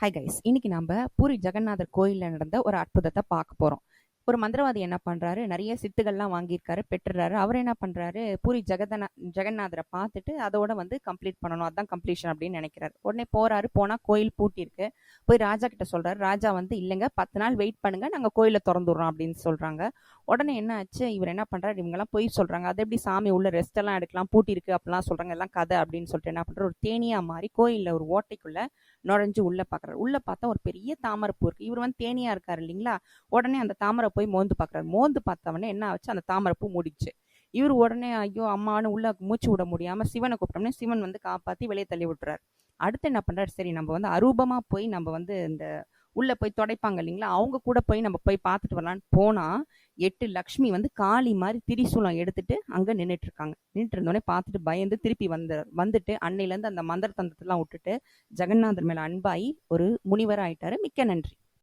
Hi guys இன்னைக்கு நம்ம பூரி ஜெகநாதர் கோயிலில் நடந்த ஒரு அற்புதத்தை பார்க்க போகிறோம் ஒரு மந்திரவாதி என்ன பண்ணுறாரு நிறைய சித்துகள்லாம் வாங்கியிருக்காரு பெற்றுறாரு. அவர் என்ன பண்ணுறாரு பூரி ஜெகதனா ஜெகநாதரை பார்த்துட்டு அதோட வந்து கம்ப்ளீட் பண்ணணும். அதான் கம்ப்ளீஷன் அப்படின்னு நினைக்கிறாரு. உடனே போறாரு போனால் கோயில் பூட்டியிருக்கு. போய் ராஜா கிட்ட சொல்கிறாரு ராஜா வந்து இல்லைங்க பத்து நாள் வெயிட் பண்ணுங்க நாங்கள் கோயிலை திறந்துடுறோம் அப்படின்னு சொல்கிறாங்க உடனே என்ன ஆச்சு? இவர் என்ன பண்ணுறாரு இவங்கெல்லாம் போய் சொல்கிறாங்க அது எப்படி சாமி உள்ள ரெஸ்ட் எல்லாம் எடுக்கலாம் பூட்டி இருக்கு அப்படிலாம் சொல்கிறாங்க எல்லாம் கதை அப்படின்னு சொல்லிட்டு என்ன பண்ணுற ஒரு தேனியாக மாதிரி கோயிலில் ஒரு ஓட்டைக்குள்ளே நுழைஞ்சு உள்ளே பார்க்குறாரு உள்ளே பார்த்தா ஒரு பெரிய தாமரைப்பூ இருக்குது இவர் வந்து தேனியாக இருக்கார் இல்லைங்களா? உடனே அந்த தாமரை போய் மோந்து பார்க்குறாரு மோந்து பார்த்தவொடனே என்ன ஆச்சு? அந்த தாமரைப்பூ முடிச்சு இவர் உடனே ஐயோ அம்மானு உள்ள மூச்சு விட முடியாமல் சிவனை கூப்பிட்டோம்னே சிவன் வந்து காப்பாற்றி வெளியே தள்ளி விட்டுறாரு. அடுத்து என்ன பண்ணுறாரு சரி நம்ம வந்து அரூபமாக போய் நம்ம வந்து இந்த உள்ளே போய் தொடைப்பாங்க இல்லைங்களா? அவங்க கூட போய் நம்ம போய் பார்த்துட்டு வரலான்னு போனால் எட்டு லக்ஷ்மி வந்து காளி மாதிரி திரிசூலம் எடுத்துட்டு அங்கே நின்றுட்டு இருக்காங்க நின்றுட்டு இருந்தோடனே பார்த்துட்டு பயந்து திருப்பி வந்து வந்துட்டு அன்னையிலேருந்து அந்த மந்திர தந்திரத்தெல்லாம் விட்டுட்டு ஜெகநாதர் மேலே அன்பாயி ஒரு முனிவராக ஆயிட்டாரு மிக்க நன்றி.